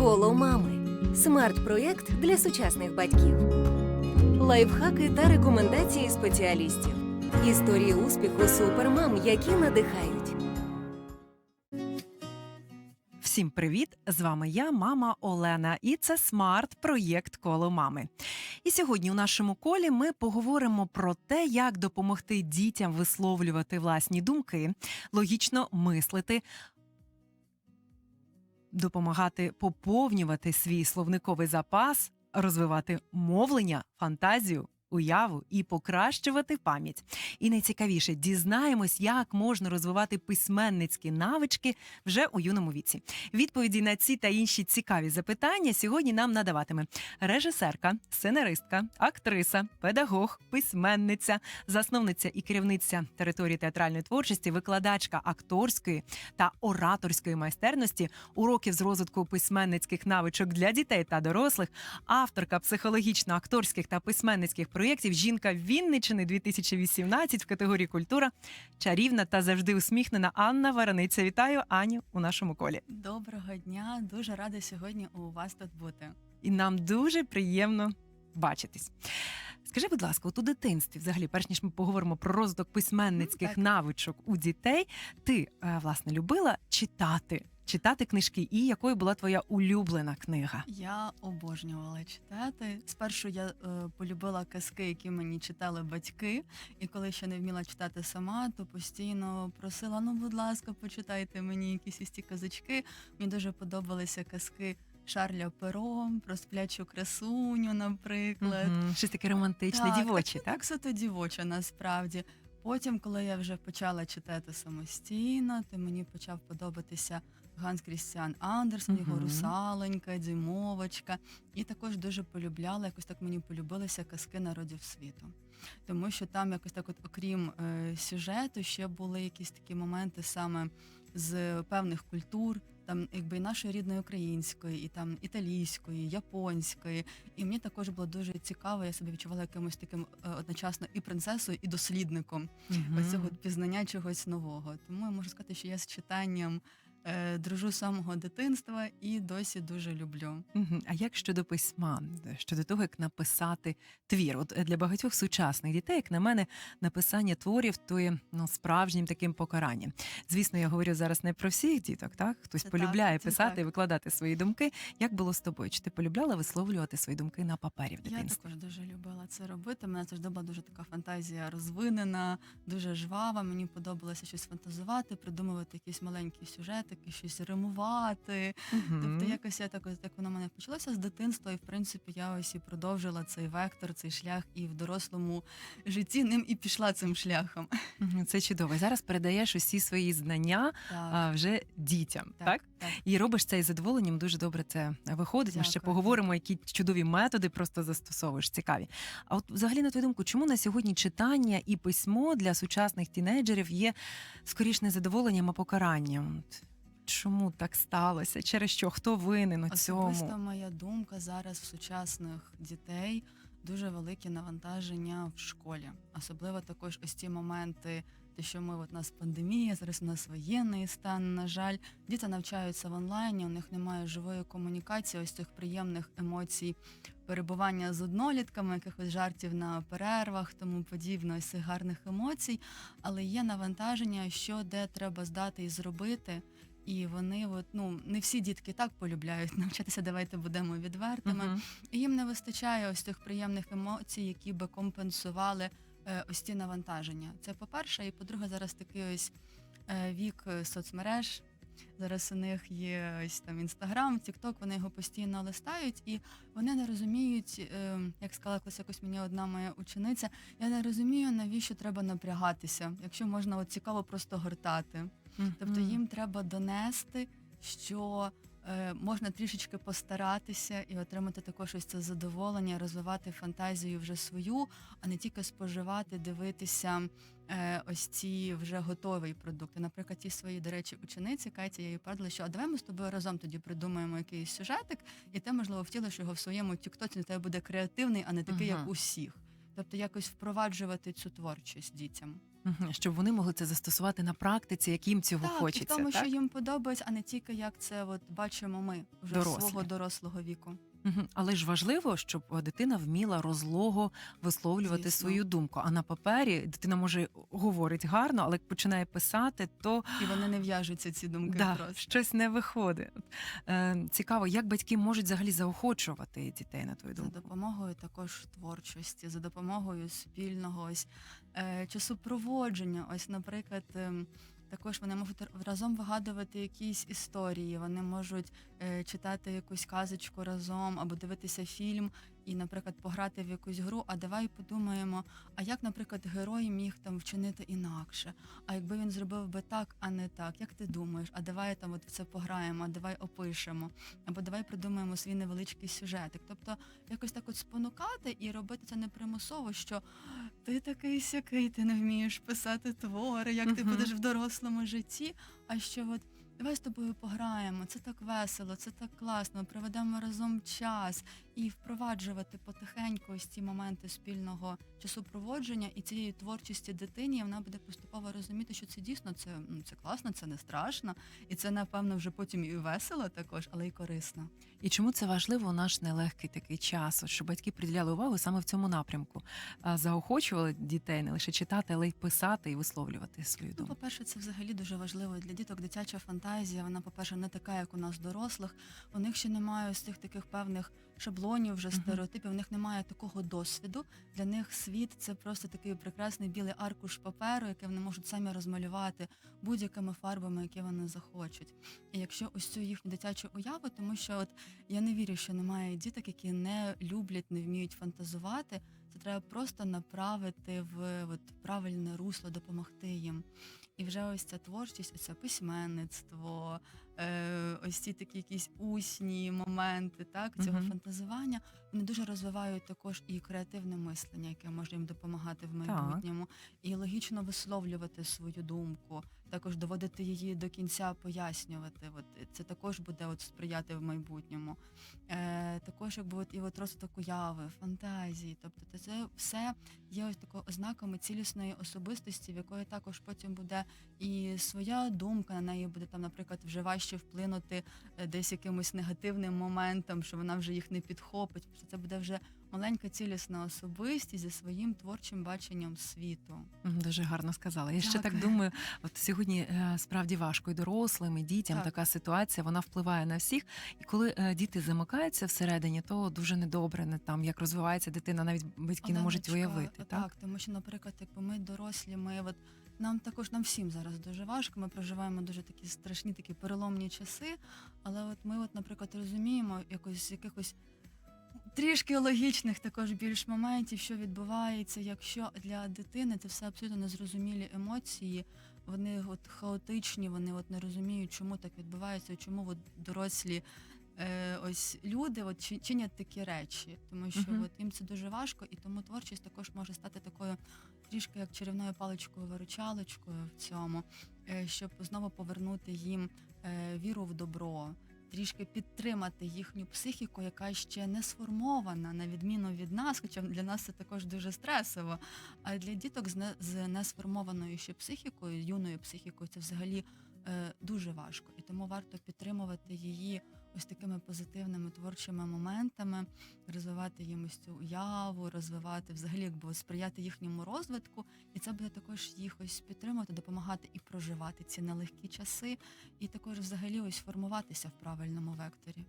Коло мами. Смарт-проєкт для сучасних батьків. Лайфхаки та рекомендації спеціалістів. Історії успіху супермам, які надихають. Всім привіт! З вами я, мама Олена, і це смарт-проєкт коло мами. І сьогодні у нашому колі ми поговоримо про те, як допомогти дітям висловлювати власні думки, логічно мислити, допомагати поповнювати свій словниковий запас, розвивати мовлення, фантазію. Уяву і покращувати пам'ять. І найцікавіше дізнаємось, як можна розвивати письменницькі навички вже у юному віці. Відповіді на ці та інші цікаві запитання сьогодні нам надаватиме режисерка, сценаристка, актриса, педагог, письменниця, засновниця і керівниця території театральної творчості, викладачка акторської та ораторської майстерності, уроків з розвитку письменницьких навичок для дітей та дорослих, авторка психологічно-акторських та письменницьких проєктів Жінка Вінничини 2018 в категорії культура, чарівна та завжди усміхнена Анна Варениця. Вітаю Аню у нашому колі. Доброго дня, дуже рада сьогодні у вас тут бути. І нам дуже приємно бачитись. Скажи, будь ласка, от у дитинстві, взагалі, перш ніж ми поговоримо про розвиток письменницьких Так. навичок у дітей, ти е, власне любила читати, читати книжки, і якою була твоя улюблена книга? Я обожнювала читати. Спершу я е, полюбила казки, які мені читали батьки, і коли ще не вміла читати сама, то постійно просила: ну, будь ласка, почитайте мені якісь із ті казочки. Мені дуже подобалися казки Шарля Перо, про сплячу красуню, наприклад. Мгм, Щось таке романтичне, дівоче, так? так? Так, суто дівоче, насправді. Потім, коли я вже почала читати самостійно, то мені почав подобатися Ганс Крістіан Андерсен, його Мгм. русаленька, дімовочка. І також дуже полюбляла, якось так мені полюбилися казки народів світу. Тому що там якось так, от, окрім е, сюжету, ще були якісь такі моменти саме з певних культур, там якби і нашої рідної української, і там італійської, японської. І мені також було дуже цікаво, я себе відчувала якимось таким е, одночасно і принцесою, і дослідником Мгм. оцього пізнання чогось нового. Тому я можу сказати, що я з читанням е, дружу з самого дитинства і досі дуже люблю. Мгм. А як щодо письма, щодо того, як написати твір? От е, для багатьох сучасних дітей, як на мене, написання творів то є ну, справжнім таким покаранням. Звісно, я говорю зараз не про всіх діток, так хтось Це полюбляє так, це писати так. і викладати свої думки. Як було з тобою? Чи ти полюбляла висловлювати свої думки на папері в Я дитинстві? також дуже любила це робити. Мене завжди була дуже така фантазія розвинена, дуже жвава. Мені подобалося щось фантазувати, придумувати якісь маленькі сюжетики, щось римувати. Мгм. Тобто, якось я так ось так воно в мене почалося з дитинства, і в принципі я ось і продовжила цей вектор, цей шлях, і в дорослому житті ним і пішла цим шляхом. Мгм. Це чудово. І Зараз передаєш усі свої знання Так, а, вже дітям, так? так. І робиш це із задоволенням, дуже добре це виходить. Ми ще Дякую, поговоримо, які чудові методи просто застосовуєш. Цікаві. А от взагалі, на твою думку, чому на сьогодні читання і письмо для сучасних тінейджерів є скоріш не задоволенням, а покаранням? От Чому так сталося? Через що? Хто винен у Особисто моя думка зараз в сучасних дітей дуже велике навантаження в школі. Особливо також ось ці моменти, те, що ми от у нас пандемія, зараз у нас воєнний стан. На жаль, діти навчаються в онлайні, у них немає живої комунікації, ось цих приємних емоцій. Перебування з однолітками, якихось жартів на перервах, тому подібне, ось цих гарних емоцій. Але є навантаження, що де треба здати і зробити. І вони, от, ну не всі дітки так полюбляють навчатися. Давайте будемо відвертими. Мгм. І їм не вистачає ось тих приємних емоцій, які би компенсували е, ось ці навантаження. Це по-перше, і по-друге, зараз такий ось е, вік е, соцмереж. Зараз у них є ось там інстаграм, тікток, вони його постійно листають, і вони не розуміють, е, як сказала колись якось мені одна моя учениця, я не розумію, навіщо треба напрягатися, якщо можна от цікаво просто гортати. Тобто їм треба донести, що е, можна трішечки постаратися і отримати також ось це задоволення, розвивати фантазію вже свою, а не тільки споживати, дивитися е, ось ці вже готові продукти. Наприклад, ті свої, до речі, учениці Каті, я їй порадила, що а давай ми з тобою разом тоді придумаємо якийсь сюжетик, і ти, можливо, втілиш його в своєму тіктоці, на тебе буде креативний, а не такий, Ага. як усіх. Тобто якось впроваджувати цю творчість дітям. Щоб вони могли це застосувати на практиці, як їм цього так, хочеться. і в тому, так? що їм подобається, а не тільки як це от бачимо ми вже Дорослі. свого дорослого віку. Мгм. Але ж важливо, щоб е, дитина вміла розлого висловлювати Звісно. свою думку. А на папері дитина може говорить гарно, але як починає писати, то І вони не в'яжуться ці думки да, просто. щось не виходить. Е, цікаво, як батьки можуть взагалі заохочувати дітей на твою За думку? допомогою також творчості, за допомогою спільного ось часопроводження. Ось, наприклад, ем, також вони можуть разом вигадувати якісь історії. Вони можуть е, читати якусь казочку разом або дивитися фільм і, наприклад, пограти в якусь гру. А давай подумаємо, а як, наприклад, герой міг там вчинити інакше? А якби він зробив би так, а не так, як ти думаєш? А давай там от в це пограємо, а давай опишемо, або давай придумаємо свій невеличкий сюжетик. Тобто якось так от спонукати і робити це не примусово, що ти такий сякий, ти не вмієш писати твори, як ти будеш в дорослому житті. А що от давай з тобою пограємо, це так весело, це так класно, проведемо разом час і впроваджувати потихеньку ось ці моменти спільного часопроводження і цієї творчості дитині, і вона буде поступово розуміти, що це дійсно це, ну, це класно, це не страшно, і це напевно вже потім і весело також, але й корисно. І чому це важливо у наш нелегкий такий час? Щоб батьки приділяли увагу саме в цьому напрямку, а заохочували дітей не лише читати, але й писати і висловлювати свою Ну, по-перше, це взагалі дуже важливо для діток. Дитяча фантазія, вона, по-перше, не така, як у нас дорослих. У них ще немає ось цих таких певних шаблонів, вже стереотипів. У них немає такого досвіду. Для них світ це просто такий прекрасний білий аркуш паперу, який вони можуть самі розмалювати будь-якими фарбами, які вони захочуть. І якщо ось цю їхню дитячу уяву, тому що от я не вірю, що немає діток, які не люблять, не вміють фантазувати. Це треба просто направити в от, правильне русло, допомогти їм. І вже ось ця творчість, ось це письменництво, е, ось ці такі якісь усні моменти, так, цього Мгм. фантазування, вони дуже розвивають також і креативне мислення, яке може їм допомагати в майбутньому, і логічно висловлювати свою думку, також доводити її до кінця, пояснювати. От це також буде от сприяти в майбутньому. Е, також якби от і от розвиток уяви, фантазії. Тобто це все є ось такою ознаками цілісної особистості, в якої також потім буде і своя думка на неї буде там, наприклад, вже важче вплинути е, десь якимось негативним моментом, що вона вже їх не підхопить. Це буде вже маленька цілісна особистість зі своїм творчим баченням світу. Дуже гарно сказала. Я ще так думаю, от сьогодні е, справді важко і дорослим, і дітям Так. така ситуація, вона впливає на всіх. І коли е, діти замикаються всередині, то дуже недобре не там, як розвивається дитина, навіть батьки не можуть уявити. Так? тому що, наприклад, якби ми дорослі, ми от нам також нам всім зараз дуже важко. Ми проживаємо дуже такі страшні, такі переломні часи. Але от ми, от, наприклад, розуміємо якось якихось трішки логічних також більш моментів, що відбувається, якщо для дитини це все абсолютно незрозумілі емоції. Вони от хаотичні, вони от не розуміють, чому так відбувається, чому от дорослі е, ось люди от чинять такі речі, тому що Мгм. от їм це дуже важко, і тому творчість також може стати такою трішки як чарівною паличкою виручалочкою в цьому, е, щоб знову повернути їм е, віру в добро. Трішки підтримати їхню психіку, яка ще не сформована, на відміну від нас, хоча для нас це також дуже стресово. А для діток з, не, з несформованою ще психікою, юною психікою, це взагалі е, дуже важко. І тому варто підтримувати її ось такими позитивними творчими моментами, розвивати їм ось цю уяву, розвивати взагалі, якби сприяти їхньому розвитку. І це буде також їх ось підтримувати, допомагати і проживати ці нелегкі часи, і також взагалі ось формуватися в правильному векторі.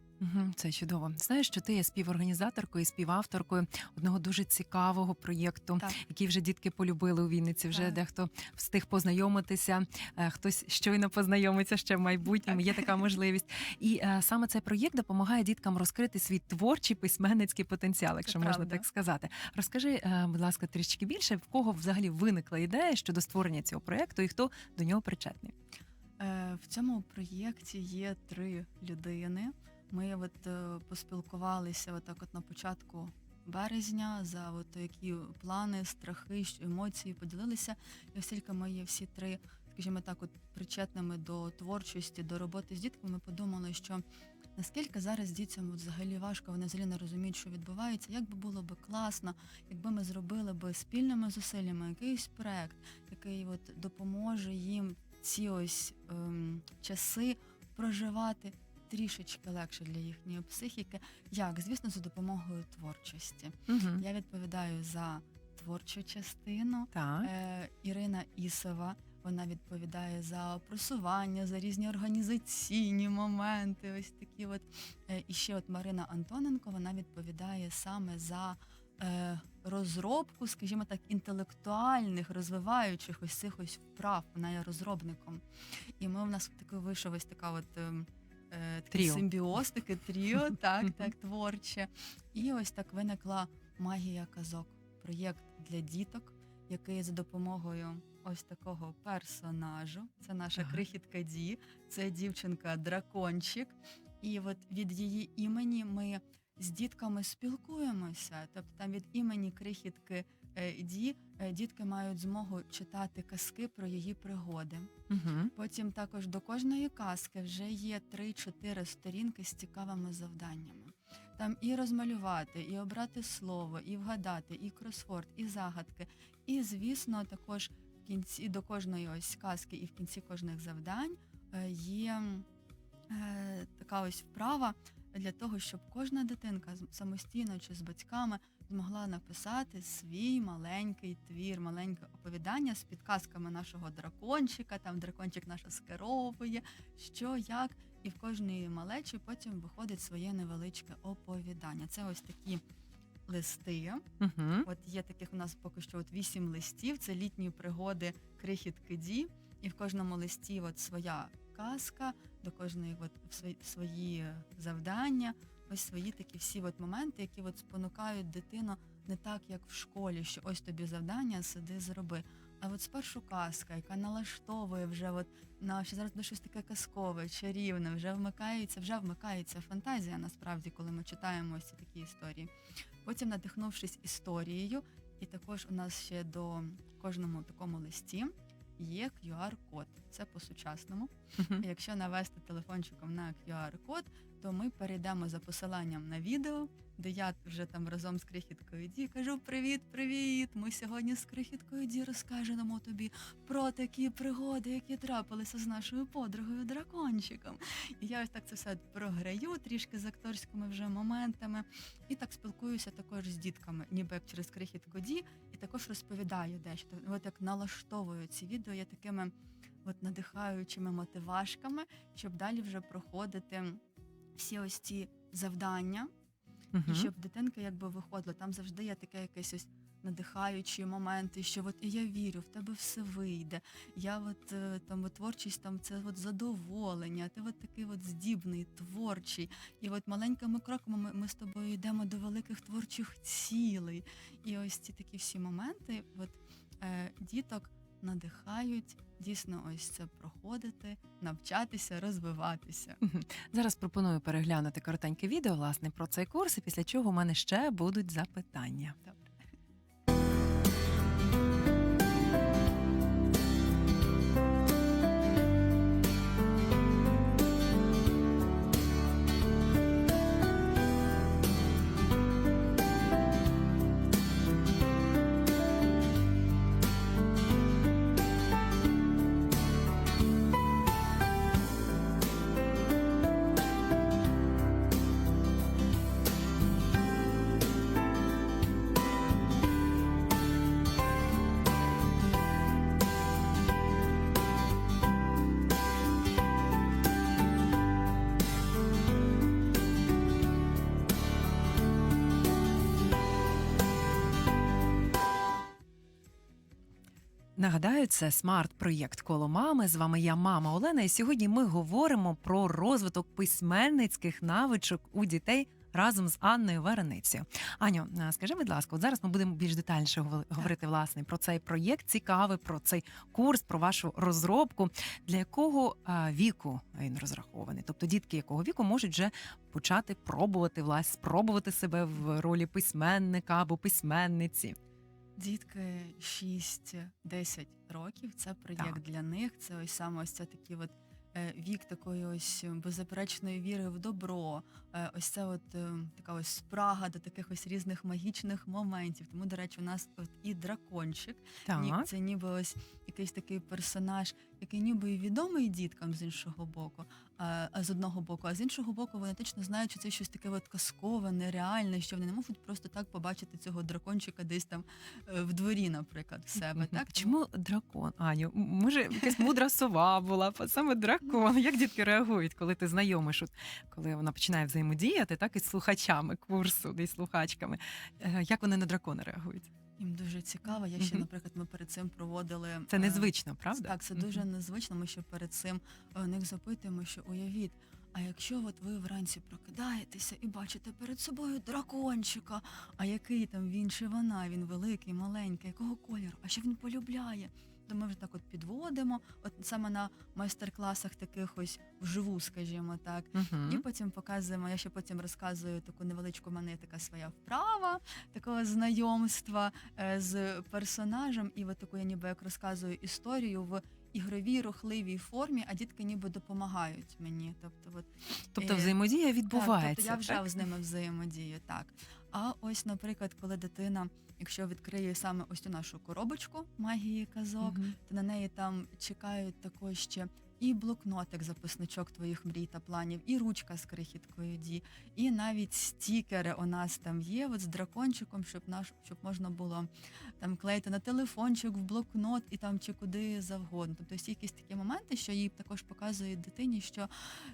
Це чудово. Знаєш, що ти є співорганізаторкою і співавторкою одного дуже цікавого проєкту, Так. який вже дітки полюбили у Вінниці. Вже Так. дехто встиг познайомитися, е, хтось щойно познайомиться ще в майбутньому. Є така можливість. І е, саме цей проєкт допомагає діткам розкрити свій творчий письменницький потенціал, якщо можна правда. так сказати. Розкажи, е, будь ласка, трішки більше, в кого взагалі виникла ідея щодо створення цього проєкту і хто до нього причетний. Е, В цьому проєкті є три людини. Ми от е, поспілкувалися отак от на початку березня за от які плани, страхи, емоції поділилися. І оскільки ми є всі три скажімо так, от причетними до творчості, до роботи з дітками, ми подумали, що наскільки зараз дітям от взагалі важко, вони взагалі не розуміють, що відбувається, як би було би класно, якби ми зробили би спільними зусиллями якийсь проект, який от допоможе їм ці ось ем, часи проживати трішечки легше для їхньої психіки. Як? Звісно, за допомогою творчості. Угу. Я відповідаю за творчу частину. Так. Е, Ірина Ісова. Вона відповідає за просування, за різні організаційні моменти. Ось такі от. Е, І ще от Марина Антоненко вона відповідає саме за е, розробку, скажімо так, інтелектуальних, розвиваючих ось цих ось вправ. Вона є розробником. І ми в нас такий вийшов ось така от. ем, е, такий симбіоз, таке тріо, так, так, творче. І ось так виникла магія казок, проєкт для діток, який за допомогою ось такого персонажу. Це наша Так. крихітка Ді, це дівчинка дракончик. І от від її імені ми з дітками спілкуємося. Тобто там від імені крихітки е, Ді е, дітки мають змогу читати казки про її пригоди. Угу. Потім також до кожної казки вже є 3-4 сторінки з цікавими завданнями. Там і розмалювати, і обрати слово, і вгадати, і кросворд, і загадки. І, звісно, також в кінці до кожної ось казки і в кінці кожних завдань е, є е, така ось вправа для того, щоб кожна дитинка самостійно чи з батьками змогла написати свій маленький твір, маленьке оповідання з підказками нашого дракончика. Там дракончик наша скеровує, що як, і в кожній малечі потім виходить своє невеличке оповідання. Це ось такі листи. Угу. От є таких у нас поки що от вісім листів. Це літні пригоди крихітки Ді. І в кожному листі от своя казка, до кожної от свої, свої завдання, ось свої такі всі от моменти, які от спонукають дитину не так, як в школі, що ось тобі завдання, сиди, зроби. А от спершу казка, яка налаштовує вже от на що зараз буде щось таке казкове, чарівне, вже вмикається, вже вмикається фантазія насправді, коли ми читаємо ось ці такі історії. Потім, надихнувшись історією, і також у нас ще до кожному такому листі є QR-код. Це по-сучасному. Якщо навести телефончиком на QR-код, то ми перейдемо за посиланням на відео, де я вже там разом з крихіткою Ді кажу: Привіт, привіт! Ми сьогодні з крихіткою Ді розкажемо тобі про такі пригоди, які трапилися з нашою подругою дракончиком. І я ось так це все програю трішки з акторськими вже моментами, і так спілкуюся також з дітками, ніби як через крихітку Ді, і також розповідаю дещо. От як налаштовую ці відео я такими от надихаючими мотивашками, щоб далі вже проходити всі ось ці завдання, і щоб дитинка якби виходила. Там завжди є таке якесь ось надихаючі моменти, що от і я вірю, в тебе все вийде. Я от е, там от, творчість, там це от задоволення, ти от такий от здібний, творчий. І от маленькими кроками ми, ми з тобою йдемо до великих творчих цілей. І ось ці такі всі моменти, от е, діток надихають дійсно ось це проходити, навчатися, розвиватися. Зараз пропоную переглянути коротеньке відео власне про цей курс, і після чого у мене ще будуть запитання. Добре. Нагадаю, це смарт-проєкт коло мами. З вами я, мама Олена. І сьогодні ми говоримо про розвиток письменницьких навичок у дітей разом з Анною Вареницею. Аню, скажи, будь ласка, от зараз ми будемо більш детальніше говор- говорити власне про цей проєкт, цікавий, про цей курс, про вашу розробку. Для якого віку він розрахований? Тобто дітки якого віку можуть вже почати пробувати власне, спробувати себе в ролі письменника або письменниці. Дітки 6-10 років. Це проєкт Так. для них. Це ось саме ось це такий от е, вік такої ось беззаперечної віри в добро. Е, Ось це от е, така ось спрага до таких ось різних магічних моментів. Тому, до речі, у нас от і дракончик. Так. це ніби ось якийсь такий персонаж, який ніби і відомий діткам з іншого боку, а, а з одного боку, а з іншого боку, вони точно знають, що це щось таке от казкове, нереальне, що вони не можуть просто так побачити цього дракончика десь там е, в дворі, наприклад, в себе. Так Чому дракон? Аню, може, якась мудра сова була, саме дракон. Як дітки реагують, коли ти знайомиш, от, коли вона починає взаємодіяти, так і з слухачами курсу, і слухачками. Е, Як вони на дракона реагують? Їм дуже цікаво. Я ще, наприклад, ми перед цим проводили Це е, незвично, правда? Так, це дуже незвично. Ми ще перед цим е, у них запитуємо, що уявіть. А якщо от ви вранці прокидаєтеся і бачите перед собою дракончика, а який там він чи вона, він великий, маленький, якого кольору, а що він полюбляє? То ми вже так от підводимо, от саме на майстер-класах таких ось вживу, скажімо так. Мгм. І потім показуємо. Я ще потім розказую таку невеличку в мене така своя вправа, такого знайомства е, з персонажем. І от таку я ніби як розказую історію в ігровій рухливій формі, а дітки ніби допомагають мені. Тобто, от Тобто е, взаємодія так, відбувається. тобто я вже так? з ними взаємодію. Так. А ось, наприклад, коли дитина, якщо відкриє саме ось цю нашу коробочку магії казок, то на неї там чекають також ще і блокнотик, записничок твоїх мрій та планів, і ручка з крихіткою ді, і навіть стікери у нас там є, от з дракончиком, щоб наш, щоб можна було там клеїти на телефончик, в блокнот і там чи куди завгодно. Тобто всі якісь такі моменти, що їй також показують дитині, що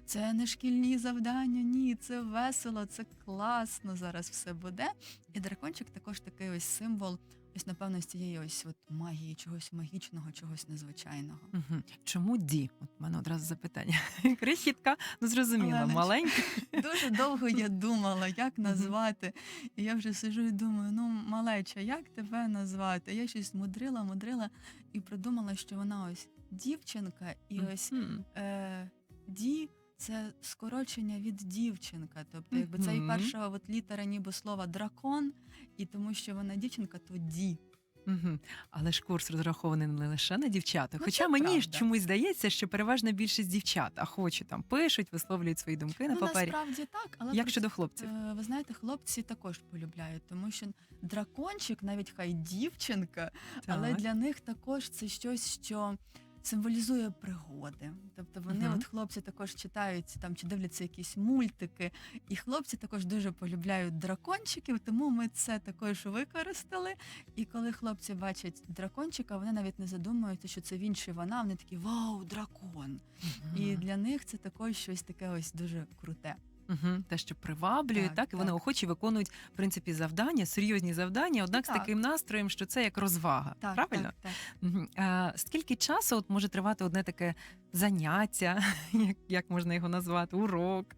це не шкільні завдання, ні, це весело, це класно зараз все буде. І дракончик також такий ось символ. Ось, напевно, з цієї ось от магії, чогось магічного, чогось незвичайного. Мгм. Чому ді? От в мене одразу запитання. Крихітка, ну зрозуміло, маленька. Дуже довго я думала, як назвати. І я вже сижу і думаю, ну, малеча, як тебе назвати? Я щось мудрила, мудрила і придумала, що вона ось дівчинка, і ось е, ді. Це скорочення від дівчинка. Тобто, якби це і Мгм. перша от літера ніби слова дракон, і тому що вона дівчинка, то ді. Мгм. Але ж курс розрахований не лише на дівчаток. Ну, Хоча це мені ж правда. чомусь здається, що переважна більшість дівчат, а хоче там пишуть, висловлюють свої думки на ну, папері. насправді так, але Як щодо хлопців? Е, Ви знаєте, хлопці також полюбляють, тому що дракончик, навіть хай дівчинка, але Так. для них також це щось, що символізує пригоди. Тобто вони, Мгм. от хлопці, також читають там чи дивляться якісь мультики, і хлопці також дуже полюбляють дракончиків, тому ми це також використали. І коли хлопці бачать дракончика, вони навіть не задумуються, що це він чи вона. Вони такі вау, дракон! І для них це також щось таке ось дуже круте. Мгм. Те, що приваблює, так, Так, і вони так. охочі виконують в принципі завдання, серйозні завдання, однак з таким настроєм, що це як розвага. Так, Правильно? так, так. А, скільки часу от може тривати одне таке заняття, як, як можна його назвати, урок?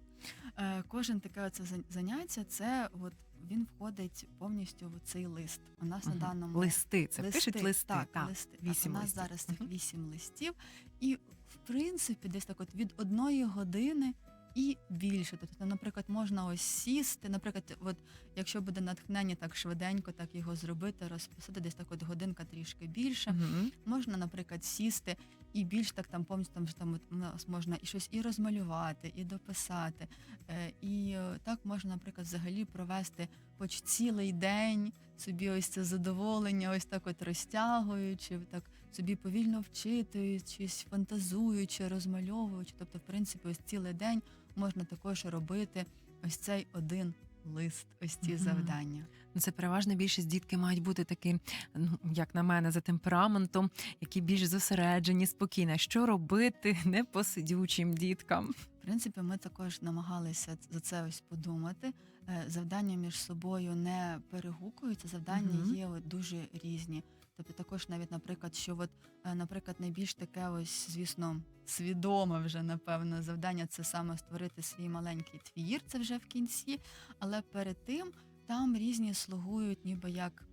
Е, Кожен таке оце заняття, це от він входить повністю в цей лист. У нас Мгм. на даному Листи, це пишуть листи. Так, листи. Так, вісім у нас листів. зараз цих вісім листів, і в принципі, десь так от від одної години. І більше, тобто, наприклад, можна ось сісти. Наприклад, от якщо буде натхнення так швиденько, так його зробити, розписати десь так, от годинка трішки більше. Мгм. Можна, наприклад, сісти і більш так там повністю там, там можна і щось і розмалювати, і дописати. Е, і е, так можна, наприклад, взагалі провести хоч цілий день собі ось це задоволення, ось так от розтягуючи, так собі повільно вчитуючись, фантазуючи, розмальовуючи. Тобто, в принципі, ось цілий день можна також робити ось цей один лист, ось ці Мгм. завдання. Ну, Це переважна більшість дітки мають бути такі, ну як на мене, за темпераментом, які більш зосереджені, спокійні. Що робити непосидючим діткам? В принципі, ми також намагалися за це ось подумати. Е, Завдання між собою не перегукуються, завдання Мгм. є дуже різні. Тобто, також навіть, наприклад, що от, е, наприклад, найбільш таке ось, звісно, свідоме вже напевно завдання це саме створити свій маленький твір, це вже в кінці. Але перед тим там різні слугують, ніби як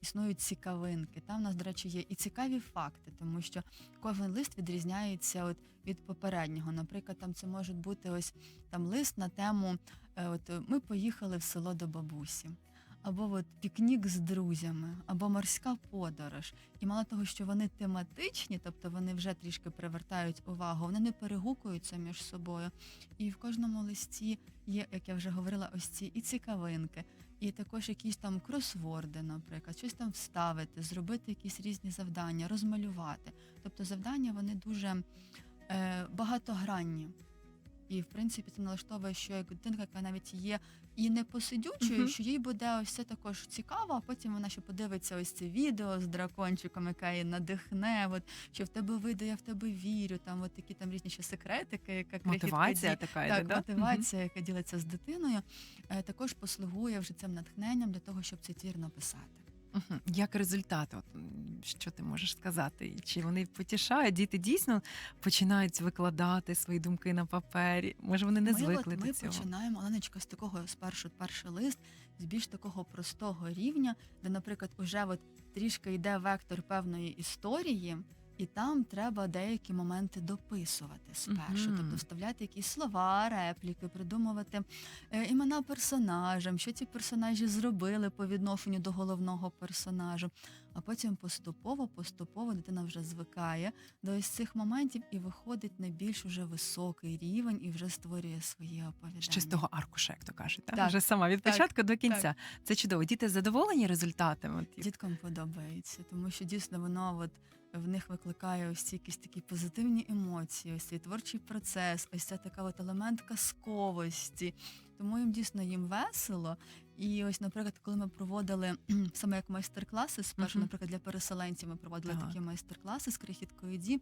існують цікавинки. Там у нас, до речі, є і цікаві факти, тому що кожен лист відрізняється от від попереднього. Наприклад, там це може бути ось там лист на тему: е, от ми поїхали в село до бабусі. Або от пікнік з друзями, або морська подорож. І мало того, що вони тематичні, тобто вони вже трішки привертають увагу, вони не перегукуються між собою. І в кожному листі є, як я вже говорила, ось ці і цікавинки, і також якісь там кросворди, наприклад, щось там вставити, зробити якісь різні завдання, розмалювати. Тобто завдання вони дуже е, багатогранні. І в принципі це налаштовує, що як дитинка, яка навіть є і не посидючою, Мгм. що їй буде ось це також цікаво, а потім вона ще подивиться ось це відео з дракончиком, яка її надихне, от, що в тебе вийде, я в тебе вірю, там от такі там різні ще секретики, яка крихітка Мотивація ді- така йде, так, да? мотивація, яка ділиться з дитиною, е, також послугує вже цим натхненням для того, щоб цей твір написати. Мгм. Як результат, от м, що ти можеш сказати? Чи вони потішають? Діти дійсно починають викладати свої думки на папері? Може, вони не ми, звикли от, до ми цього? починаємо Оленочка з такого спершу перший лист, з більш такого простого рівня, де, наприклад, уже от трішки йде вектор певної історії. І там треба деякі моменти дописувати спершу, Мгм. тобто вставляти якісь слова, репліки, придумувати е, імена персонажам, що ці персонажі зробили по відношенню до головного персонажу. А потім поступово, поступово дитина вже звикає до ось цих моментів і виходить на більш уже високий рівень і вже створює своє оповідання. З того аркуша, як то кажуть, так? Так, вже сама від так, початку до кінця. Це чудово. Діти задоволені результатами? Діткам подобається, тому що дійсно воно от в них викликає ось ці якісь такі позитивні емоції, ось цей творчий процес, ось ця така от елемент казковості. Тому їм дійсно їм весело. І ось, наприклад, коли ми проводили саме як майстер-класи, спершу, Мгм. наприклад, для переселенців ми проводили Так. такі майстер-класи з крихіткою Ді.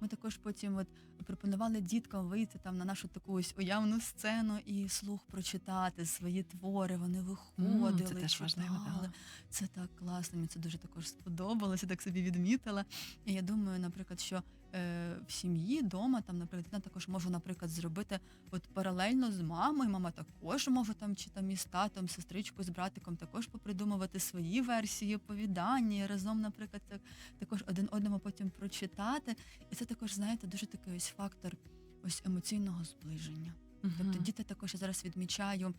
Ми також потім от пропонували діткам вийти там на нашу таку ось уявну сцену і слух прочитати свої твори. Вони виходили, це теж важливо. Да. Це так класно, мені це дуже також сподобалося, так собі відмітила. І я думаю, наприклад, що е, в сім'ї вдома, там, наприклад, дитина також може, наприклад, зробити от паралельно з мамою. Мама також може там чи там із татом, сестричкою, з братиком також попридумувати свої версії оповідання, і разом, наприклад, так, також один одному потім прочитати. І це також, знаєте, дуже такий ось фактор ось емоційного зближення. Тобто діти також я зараз відмічаю.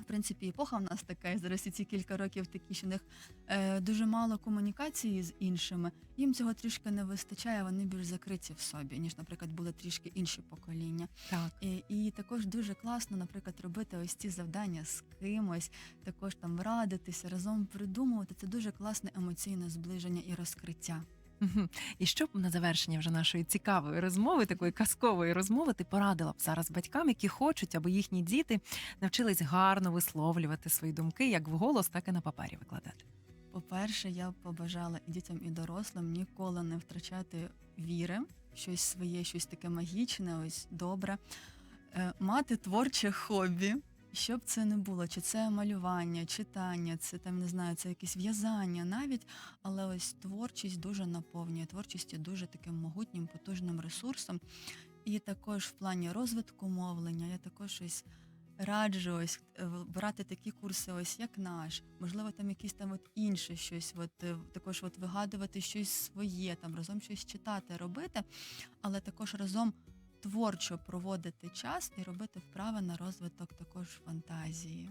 В принципі, епоха в нас така, і зараз і ці кілька років такі, що в них е, дуже мало комунікації з іншими. Їм цього трішки не вистачає, вони більш закриті в собі, ніж, наприклад, були трішки інші покоління. Так. І, і також дуже класно, наприклад, робити ось ці завдання з кимось, також там радитися, разом придумувати. Це дуже класне емоційне зближення і розкриття. І що б на завершення вже нашої цікавої розмови, такої казкової розмови, ти порадила б зараз батькам, які хочуть, аби їхні діти навчились гарно висловлювати свої думки, як вголос, так і на папері викладати. По-перше, я побажала і дітям, і дорослим ніколи не втрачати віри, щось своє, щось таке магічне, ось добре, Е, мати творче хобі. Що б це не було, чи це малювання, читання, це там не знаю, це якесь в'язання навіть, але ось творчість дуже наповнює. Творчість є дуже таким могутнім, потужним ресурсом. І також в плані розвитку мовлення я також ось раджу ось е, брати такі курси, ось як наш. Можливо, там якісь там от інше щось, от е, також от вигадувати щось своє, там разом щось читати, робити, але також разом творчо проводити час і робити вправи на розвиток також фантазії.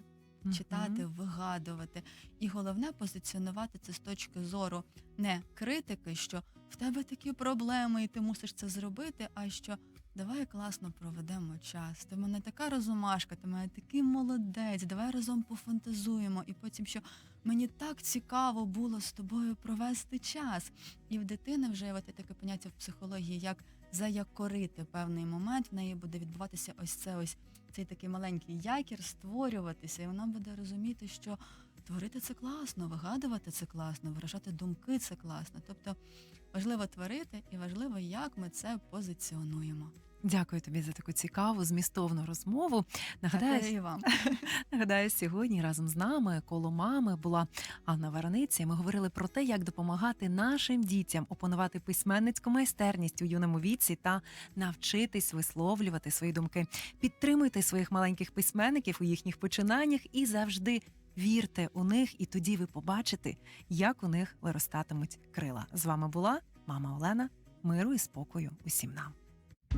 Читати, вигадувати. І головне позиціонувати це з точки зору не критики, що в тебе такі проблеми, і ти мусиш це зробити, а що давай класно проведемо час. Ти в мене така розумашка, ти в мене такий молодець, давай разом пофантазуємо. І потім, що мені так цікаво було з тобою провести час. І в дитини вже є таке поняття в психології, як заякорити певний момент, в неї буде відбуватися ось це ось цей такий маленький якір, створюватися, і вона буде розуміти, що творити це класно, вигадувати це класно, виражати думки це класно. Тобто важливо творити і важливо, як ми це позиціонуємо. Дякую тобі за таку цікаву, змістовну розмову. Нагадаю, Дякую вам. Нагадаю, сьогодні разом з нами коло мами була Анна Вараниця. Ми говорили про те, як допомагати нашим дітям опанувати письменницьку майстерність у юному віці та навчитись висловлювати свої думки. Підтримуйте своїх маленьких письменників у їхніх починаннях і завжди. Вірте у них, і тоді ви побачите, як у них виростатимуть крила. З вами була мама Олена. Миру і спокою усім нам.